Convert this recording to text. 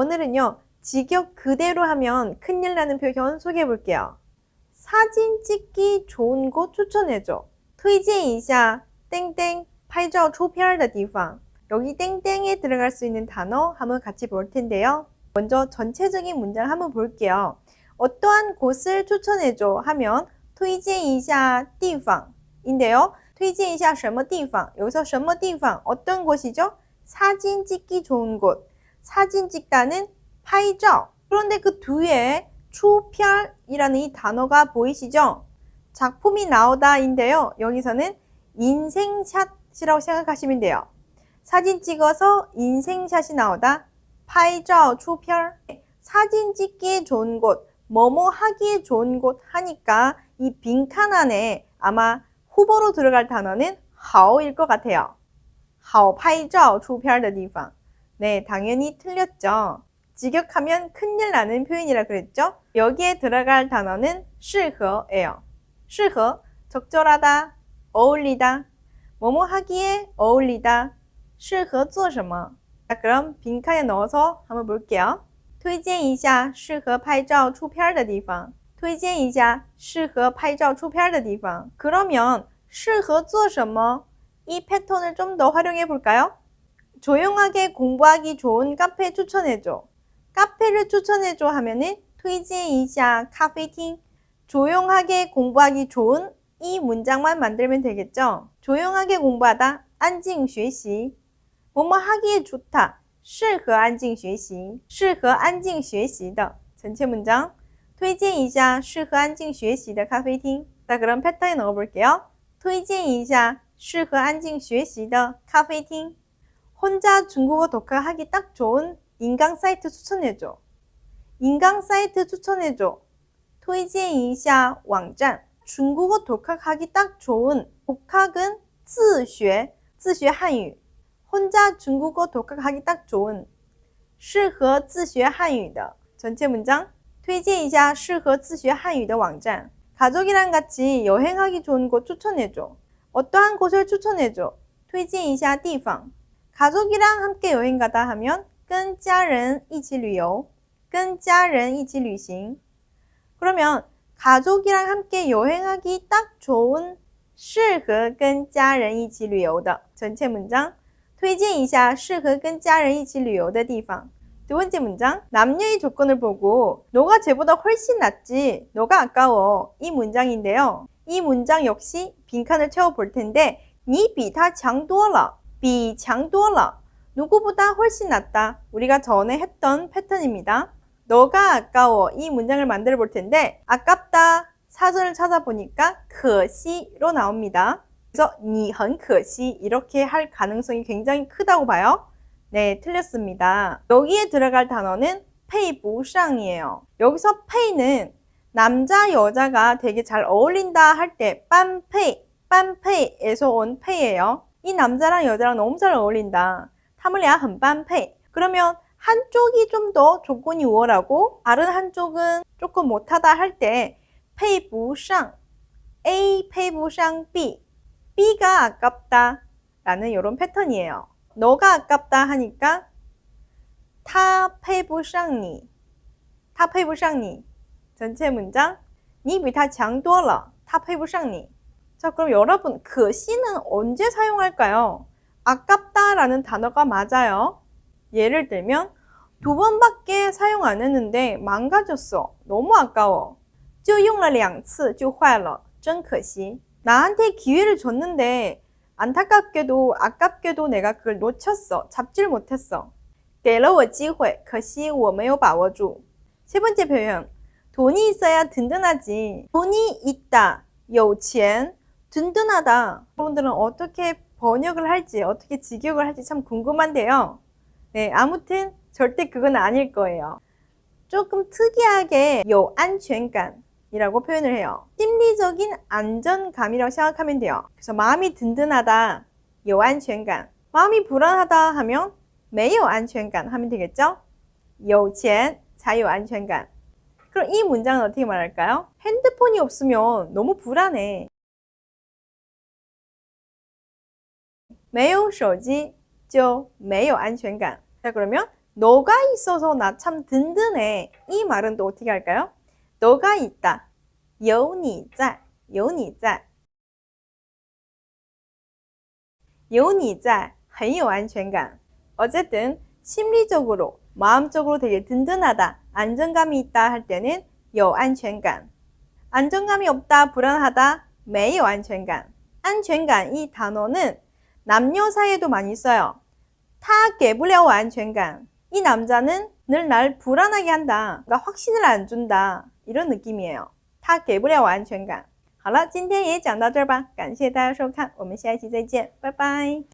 오늘은요, 직역 그대로 하면 큰일 나는 표현 소개해 볼게요. 사진 찍기 좋은 곳 추천해줘. 推荐一下 땡땡 拍照出片的地方. 여기 땡땡에 들어갈 수 있는 단어 한번 같이 볼 텐데요. 먼저 전체적인 문장 한번 볼게요. 어떠한 곳을 추천해줘 하면 推荐一下地方인데요. 推荐一下什么地方 여기서 什么地方 어떤 곳이죠? 사진 찍기 좋은 곳. 사진 찍다는 拍照. 그런데 그 뒤에 出片이라는 이 단어가 보이시죠? 작품이 나오다인데요. 여기서는 인생샷이라고 생각하시면 돼요. 사진 찍어서 인생샷이 나오다. 拍照出片 사진 찍기에 좋은 곳, 뭐뭐 하기에 좋은 곳 하니까 이 빈칸 안에 아마 후보로 들어갈 단어는 好일 것 같아요. 好拍照出片的地方. 네, 당연히 틀렸죠. 직역하면 큰일 나는 표현이라 그랬죠? 여기에 들어갈 단어는 适合예요. 适合 적절하다, 어울리다, 뭐뭐 하기에 어울리다, 适合做什么? 자, 그럼 빈칸에 넣어서 한번 볼게요. 推荐一下适合拍照出片的地方.推荐一下适合拍照出片的地方. 그러면 适合做什么? 이 패턴을 좀 더 활용해 볼까요? 조용하게 공부하기 좋은 카페 추천해줘. 카페를 추천해줘 하면은 推荐一下咖啡厅. 조용하게 공부하기 좋은 이 문장만 만들면 되겠죠? 조용하게 공부하다, 安静学习. 뭐뭐 하기에 좋다, 适合安静学习,适合安静学习的 전체 문장. 推荐一下适合安静学习的咖啡厅. 자, 그럼 패턴에 넣어볼게요. 推荐一下适合安静学习的咖啡厅. 혼자 중국어 독학하기 딱 좋은 인강 사이트 추천해줘. 인강 사이트 추천해줘. 推荐一下网站. 중국어 독학하기 딱 좋은 독학은 自学,自学汉语. 혼자 중국어 독학하기 딱 좋은 适合自学汉语的 전체 문장 推荐一下适合自学汉语的网站. 가족이랑 같이 여행하기 좋은 곳 추천해줘. 어떠한 곳을 추천해줘. 推荐一下地方. 가족이랑 함께 여행 가다 하면 跟家人一起旅游,跟家人一起旅行. 그러면 가족이랑 함께 여행하기 딱 좋은 适合跟家人一起旅游的 전체 문장 推荐一下适合跟家人一起旅游的地方. 두 번째 문장 남녀의 조건을 보고 너가 쟤보다 훨씬 낫지 너가 아까워 이 문장인데요. 이 문장 역시 빈칸을 채워 볼 텐데 你比他强多了 比强多了 누구보다 훨씬 낫다. 우리가 전에 했던 패턴입니다. 너가 아까워 이 문장을 만들어 볼 텐데 아깝다 사전을 찾아보니까 可惜로 나옵니다. 그래서 你很可惜 이렇게 할 가능성이 굉장히 크다고 봐요. 네, 틀렸습니다. 여기에 들어갈 단어는 配不上이에요. 여기서 配는 남자 여자가 되게 잘 어울린다 할 때 빤페이, 빤페이에서 온 페이예요. 이 남자랑 여자랑 너무 잘 어울린다. 他们俩很般配. 그러면 한쪽이 좀 더 조건이 우월하고 다른 한쪽은 조금 못하다 할 때 配不上 A 配不上 B B가 아깝다 라는 이런 패턴이에요. 너가 아깝다 하니까 他配不上你他配不上你 전체 문장 你比他强多了他配不上你 자, 그럼 여러분, 可惜는 언제 사용할까요? 아깝다라는 단어가 맞아요. 예를 들면 두 번밖에 사용 안 했는데 망가졌어. 너무 아까워. 就用了两次就坏了.真可惜. 나한테 기회를 줬는데 안타깝게도 아깝게도 내가 그걸 놓쳤어. 잡질 못했어. 给了我机会,可惜我没有把握住. 세 번째 표현. 돈이 있어야 든든하지. 돈이 있다. 有钱. 든든하다. 여러분들은 어떻게 번역을 할지, 어떻게 직역을 할지 참 궁금한데요. 네, 아무튼 절대 그건 아닐 거예요. 조금 특이하게 요 안죔감이라고 표현을 해요. 심리적인 안전감이라고 생각하면 돼요. 그래서 마음이 든든하다, 요 안죔감. 마음이 불안하다 하면 매요 안죔감 하면 되겠죠? 요钱 자유 안죔감. 그럼 이 문장은 어떻게 말할까요? 핸드폰이 없으면 너무 불안해. 没有手机就没有安全感. 자, 그러면 너가 있어서 나 참 든든해. 이 말은 또 어떻게 할까요? 너가 있다. 有你在,有你在.有你在,很有安全感. 어쨌든 심리적으로, 마음적으로 되게 든든하다, 안정감이 있다 할 때는 有安全感. 안정감이 없다, 불안하다, 没有安全感. 안전감 이 단어는 남녀 사이에도 많이 써요. 他给不了我安全感. 이 남자는 늘 날 불안하게 한다. 그러니까 확신을 안 준다. 이런 느낌이에요. 他给不了我安全感.好了，今天也讲到这儿吧，感谢大家收看，我们下一期再见，拜拜。